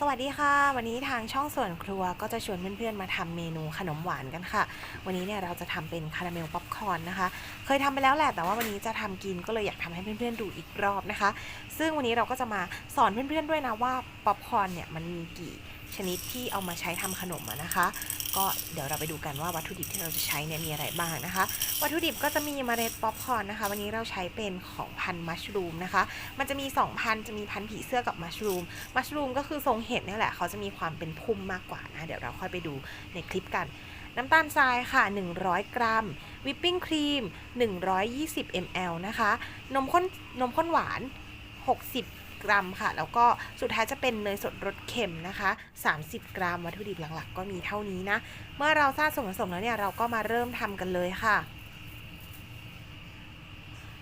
สวัสดีค่ะ วันนี้ทางช่องส่วนครัวก็จะชวนเพื่อนๆมาทำเมนูขนมหวานกันค่ะ วันนี้เนี่ยเราจะทำเป็นคาราเมลป๊อปคอร์นนะคะ เคยทำไปแล้วแหละแต่ว่าวันนี้จะทำกินก็เลยอยากทำให้เพื่อนๆดูอีกรอบนะคะ ซึ่งวันนี้เราก็จะมาสอนเพื่อนๆด้วยนะว่าป๊อปคอร์นเนี่ยมันมีกี่ ชนิดที่เอามาใช้ทำขนมนะคะ ก็เดี๋ยวเราไปดูกันว่าวัตถุดิบที่เราจะใช้เนี่ยมีอะไรบ้างนะคะ วัตถุดิบก็จะมีเมล็ดป๊อปคอร์นนะคะ วันนี้เราใช้เป็นของพันมัชรูมนะคะ มันจะมี 2 พันจะมีพันผีเสื้อกับมัชรูม มัชรูมก็คือทรงเห็ดนี่แหละ เขาจะมีความเป็นพุ่มมากกว่านะ เดี๋ยวเราค่อยไปดูในคลิปกันน้ำตาลทรายค่ะ 100 กรัม วิปปิ้งครีม 120 ml นะคะ นมข้นนมข้นหวาน 60 กรัมค่ะ แล้วก็สุดท้ายจะเป็นเนยสดรสเค็มนะคะ 30 กรัมวัตถุดิบหลักๆ ก็มีเท่านี้นะ เมื่อเราทราบส่วนผสมแล้วเนี่ยเราก็มาเริ่มทำกันเลยค่ะ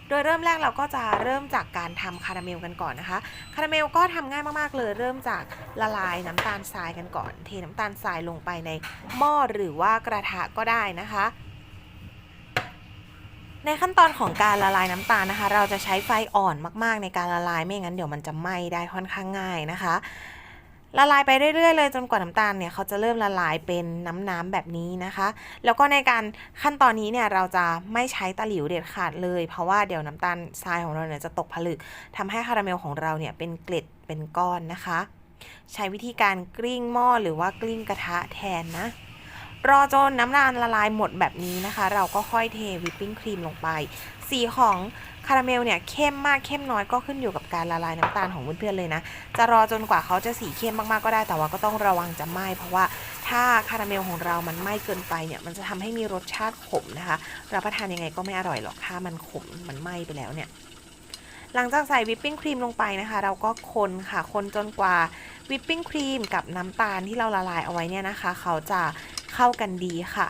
โดยเริ่มแรกเราก็จะเริ่มจากการทำคาราเมลกันก่อนนะคะ คาราเมลก็ทำง่ายมากๆเลย เริ่มจากละลายน้ำตาลทรายกันก่อน เทน้ำตาลทรายลงไปในหม้อหรือว่ากระทะก็ได้นะคะ ในขั้นตอนของการละลายน้ำตาลนะคะ เราจะใช้ไฟอ่อนมากๆ ในการละลายไม่งั้นเดี๋ยวมันจะไหม้ได้ค่อนข้างง่ายนะคะ ละลายไปเรื่อยๆ เลยจนกว่าน้ำตาลเนี่ยเขาจะเริ่มละลายเป็นน้ำๆแบบนี้นะคะ แล้วก็ในการขั้นตอนนี้เนี่ยเราจะไม่ใช้ตะหลิวเด็ดขาดเลย เพราะว่าเดี๋ยวน้ำตาลทรายของเราเนี่ยจะตกผลึกทำให้คาราเมลของเราเนี่ยเป็นเกล็ดเป็นก้อนนะคะ ใช้วิธีการกลิ้งหม้อหรือว่ากลิ้งกระทะแทนนะ รอจนน้ำตาลละลายหมดแบบนี้นะคะ เราก็ค่อยเทวิปปิ้งครีมลงไป สีของคาราเมลเนี่ยเข้มมากเข้มน้อยก็ขึ้นอยู่กับการละลายน้ำตาลของเพื่อนๆเลยนะ จะรอจนกว่าเขาจะสีเข้มมากๆก็ได้แต่ว่าก็ต้องระวังจะไหม้เพราะว่าถ้าคาราเมลของเรามันไหม้เกินไปเนี่ยมันจะทำให้มีรสชาติขมนะคะรับประทานยังไงก็ไม่อร่อยหรอกถ้ามันขมมันไหม้ไปแล้วเนี่ยหลังจากใส่วิปปิ้งครีมลงไปนะคะ เราก็คนค่ะคนจนกว่าวิปปิ้งครีมกับน้ำตาลที่เราละลายเอาไว้เนี่ยนะคะ เขาจะ เข้ากันดีค่ะ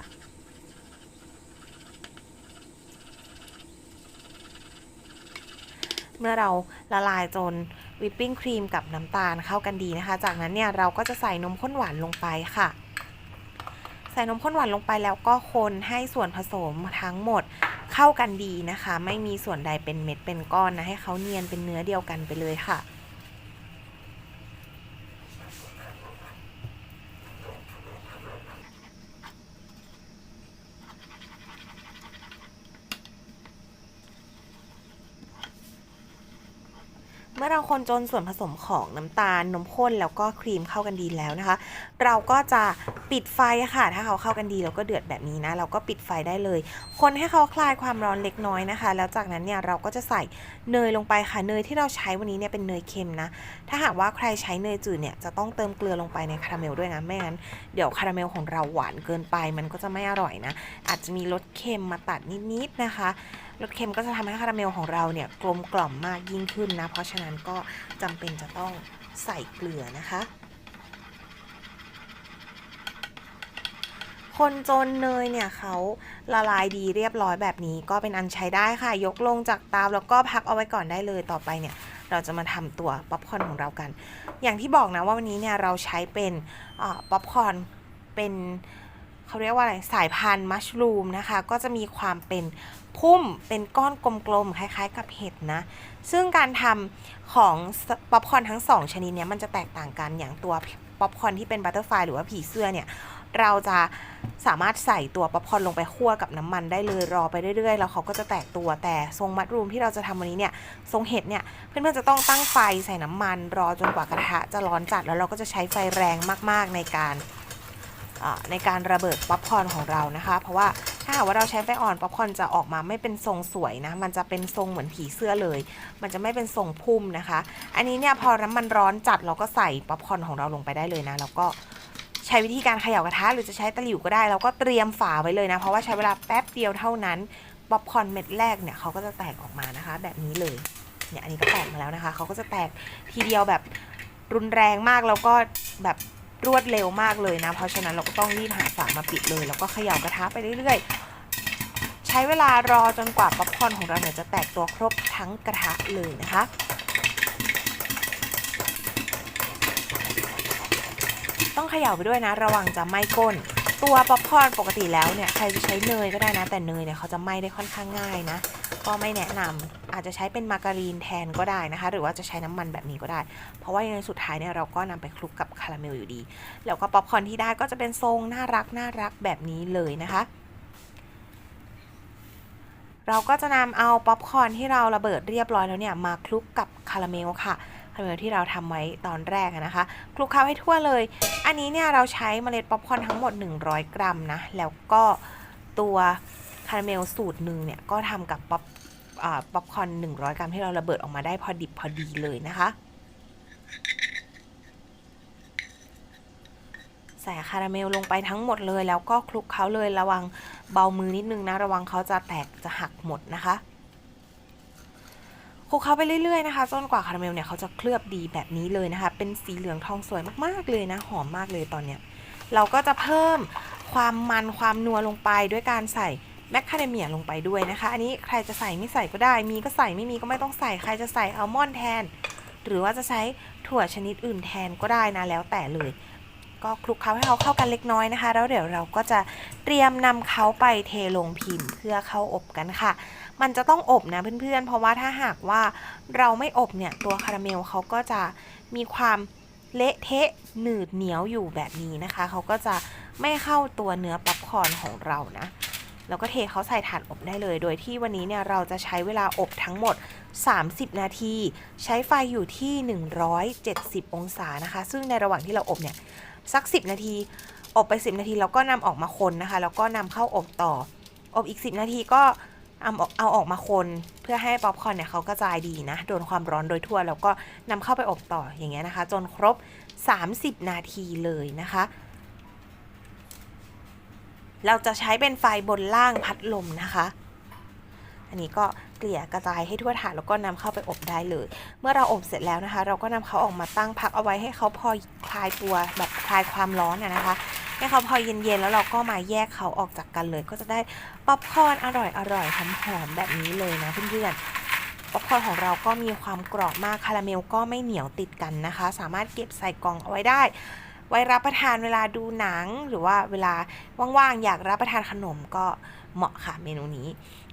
เมื่อเราละลายจนวิปปิ้งครีมกับน้ำตาลเข้ากันดีนะคะ จากนั้นเนี่ยเราก็จะใส่นมข้นหวานลงไปค่ะ ใส่นมข้นหวานลงไปแล้วก็คนให้ส่วนผสมทั้งหมดเข้ากันดีนะคะ ไม่มีส่วนใดเป็นเม็ดเป็นก้อนนะให้เขาเนียนเป็นเนื้อเดียวกันไปเลยค่ะ มื่อเราคนจนส่วนผสมของน้ำตาลนมข้นแล้วก็ครีมเข้ากันดีแล้วนะคะ เราก็จะปิดไฟค่ะ ถ้าเขาเข้ากันดีแล้วก็เดือดแบบนี้นะ เราก็ปิดไฟได้เลย คนให้เขาคลายความร้อนเล็กน้อยนะคะ แล้วจากนั้นเนี่ยเราก็จะใส่เนยลงไปค่ะเนยที่เราใช้วันนี้เนี่ยเป็นเนยเค็มนะ ถ้าหากว่าใครใช้เนยจืดเนี่ยจะต้องเติมเกลือลงไปในคาราเมลด้วยนะไม่งั้นเดี๋ยวคาราเมลของเราหวานเกินไป มันก็จะไม่อร่อยนะ อาจจะมีรสเค็มมาตัดนิดๆนะคะรสเค็มก็จะทำให้คาราเมลของเราเนี่ยกลมกล่อมมากยิ่งขึ้นนะ เพราะฉะนั้นก็จำเป็นจะต้องใส่เกลือนะคะคนจนเนยเนี่ยเขาละลายดีเรียบร้อยแบบนี้ก็เป็นอันใช้ได้ค่ะ ยกลงจากเตาแล้วก็พักเอาไว้ก่อนได้เลยต่อไปเนี่ย เราจะมาทำตัวป๊อปคอร์นของเรากัน อย่างที่บอกนะว่าวันนี้เนี่ยเราใช้เป็นป๊อปคอร์นเป็น เขาเรียกว่าอะไรสายพันธุ์มัชรูมนะคะ ก็จะมีความเป็นพุ่มเป็นก้อนกลมๆ คล้ายๆ กับเห็ดนะ ซึ่งการทำของป๊อปคอร์นทั้งสองชนิดเนี้ยมันจะแตกต่างกันอย่างตัวป๊อปคอร์นที่เป็นบัตเตอร์ไฟหรือว่าผีเสื้อเนี่ย เราจะสามารถใส่ตัวป๊อปคอร์นลงไปคั่วกับน้ำมันได้เลยรอไปเรื่อยๆ แล้วเขาก็จะแตกตัวแต่ทรงมัดรูมที่เราจะทำวันนี้เนี่ยทรงเห็ดเนี่ยเพื่อนๆจะต้องตั้งไฟใส่น้ำมัน รอจนกว่ากระทะจะร้อนจัดแล้วเราก็จะใช้ไฟแรงมากๆในการ ในการระเบิดป๊อปคอร์นของเรานะคะ เพราะว่าถ้าหากว่าเราใช้ไฟอ่อนป๊อปคอร์นจะออกมาไม่เป็นทรงสวยนะ มันจะเป็นทรงเหมือนผีเสื้อเลย มันจะไม่เป็นทรงพุ่มนะคะ อันนี้เนี่ยพอน้ำมันร้อนจัดเราก็ใส่ป๊อปคอร์นของเราลงไปได้เลยนะ แล้วก็ใช้วิธีการเขย่ากระทะหรือจะใช้ตะหลิวก็ได้ แล้วก็เตรียมฝาไว้เลยนะ เพราะว่าใช้เวลาแป๊บเดียวเท่านั้นป๊อปคอร์นเม็ดแรกเนี่ยเขาก็จะแตกออกมานะคะ แบบนี้เลย เนี่ยอันนี้ก็แตกมาแล้วนะคะ เขาก็จะแตกทีเดียวแบบรุนแรงมากแล้วก็แบบ รวดเร็วมากเลยนะ เพราะฉะนั้นเราก็ต้องรีบหาฝามาปิดเลย แล้วก็เขย่ากระทะไปเรื่อยๆ ใช้เวลารอจนกว่าป๊อปคอร์นของเราเนี่ยจะแตกตัวครบทั้งกระทะเลยนะคะต้องเขย่าไปด้วยนะ ระวังจะไหม้ก้น ตัวป๊อปคอร์นปกติแล้วเนี่ยใครจะใช้เนยก็ได้นะ แต่เนยเนี่ยเขาจะไหม้ได้ค่อนข้างง่ายนะ ก็ไม่แนะนำอาจจะใช้เป็นมาการีนแทนก็ได้นะคะ หรือว่าจะใช้น้ำมันแบบนี้ก็ได้ เพราะว่ายังไงสุดท้ายเนี่ยเราก็นำไปคลุกกับคาราเมลอยู่ดี แล้วก็ป๊อปคอร์นที่ได้ก็จะเป็นทรงน่ารักน่ารักแบบนี้เลยนะคะ เราก็จะนำเอาป๊อปคอร์นที่เราระเบิดเรียบร้อยแล้วเนี่ยมาคลุกกับคาราเมลค่ะคาราเมลที่เราทำไว้ตอนแรกนะคะคลุกเคล้าให้ทั่วเลย อันนี้เนี่ยเราใช้เมล็ดป๊อปคอร์นทั้งหมด 100 กรัมนะแล้วก็ตัวคาราเมลสูตรหนึ่งเนี่ยก็ทำกับป๊อป ป๊อปคอร์น100 กรัมที่เราระเบิดออกมาได้พอดิบพอดีเลยนะคะใส่คาราเมลลงไปทั้งหมดเลย แล้วก็คลุกเคล้าเลยระวังเบามือนิดนึงนะ ระวังเขาจะแตกจะหักหมดนะคะคลุกเคล้าไปเรื่อยๆนะคะจนกว่าคาราเมลเนี่ยเขาจะเคลือบดีแบบนี้เลยนะคะ เป็นสีเหลืองทองสวยมากๆเลยนะ หอมมากเลยตอนเนี้ย เราก็จะเพิ่มความมันความนัวลงไปด้วยการใส่ แมคคาเดเมียลงไปด้วยนะคะ อันนี้ใครจะใส่ไม่ใส่ก็ได้ มีก็ใส่ไม่มีก็ไม่ต้องใส่ ใครจะใส่อัลมอนด์แทน หรือว่าจะใช้ถั่วชนิดอื่นแทนก็ได้นะแล้วแต่เลย ก็คลุกเคล้าให้เขาเข้ากันเล็กน้อยนะคะ แล้วเดี๋ยวเราก็จะเตรียมนำเขาไปเทลงพิมพ์เพื่อเข้าอบกันค่ะ มันจะต้องอบนะเพื่อนๆ เพราะว่าถ้าหากว่าเราไม่อบเนี่ยตัวคาราเมลเขาก็จะมีความเละเทะหนืดเหนียวอยู่แบบนี้นะคะ เขาก็จะไม่เข้าตัวเนื้อป๊อปคอร์นของเรานะ แล้วก็เทเขาใส่ถาดอบได้เลย โดยที่วันนี้เนี่ยเราจะใช้เวลาอบทั้งหมด 30 นาที ใช้ไฟอยู่ที่ 170 องศานะคะ ซึ่งในระหว่างที่เราอบเนี่ยสัก 10 นาที อบไป 10 นาทีแล้วก็นำออกมาคนนะคะ แล้วก็นำเข้าอบต่อ อบอีก 10 นาทีก็เอาออกเอาออกมาคนเพื่อให้ป๊อปคอร์นเนี่ยเขากระจายดีนะโดนความร้อนโดยทั่ว แล้วก็นำเข้าไปอบต่ออย่างเงี้ยนะคะ จนครบ 30 นาทีเลยนะคะ เราจะใช้เป็นไฟบนล่างพัดลมนะคะ อันนี้ก็เกลี่ยกระจายให้ทั่วถาดแล้วก็นำเข้าไปอบได้เลย เมื่อเราอบเสร็จแล้วนะคะ เราก็นำเขาออกมาตั้งพักเอาไว้ให้เขาพอคลายตัวแบบคลายความร้อนนะคะให้เขาพอเย็นๆแล้วเราก็มาแยกเขาออกจากกันเลย ก็จะได้ป๊อปคอร์นอร่อยอร่อยหอมๆแบบนี้เลยนะเพื่อนๆป๊อปคอร์นของเราก็มีความกรอบมากคาราเมลก็ไม่เหนียวติดกันนะคะ สามารถเก็บใส่กล่องเอาไว้ได้ ไว้รับประทานเวลาดูหนัง หรือว่าเวลาว่างๆอยากรับประทานขนมก็เหมาะค่ะเมนูนี้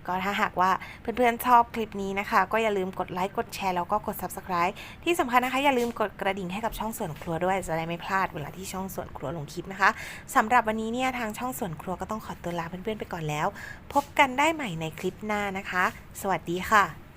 ก็ถ้าหากว่าเพื่อนๆชอบคลิปนี้นะคะ ก็อย่าลืมกดไลค์กดแชร์แล้วก็กด subscribe ที่สำคัญนะคะอย่าลืมกดกระดิ่งให้กับช่องส่วนครัวด้วยจะได้ไม่พลาดเวลาที่ช่องส่วนครัวลงคลิปนะคะสำหรับวันนี้เนี่ยทางช่องส่วนครัวก็ต้องขอตัวลาเพื่อนๆไปก่อนแล้ว พบกันได้ใหม่ในคลิปหน้านะคะ สวัสดีค่ะ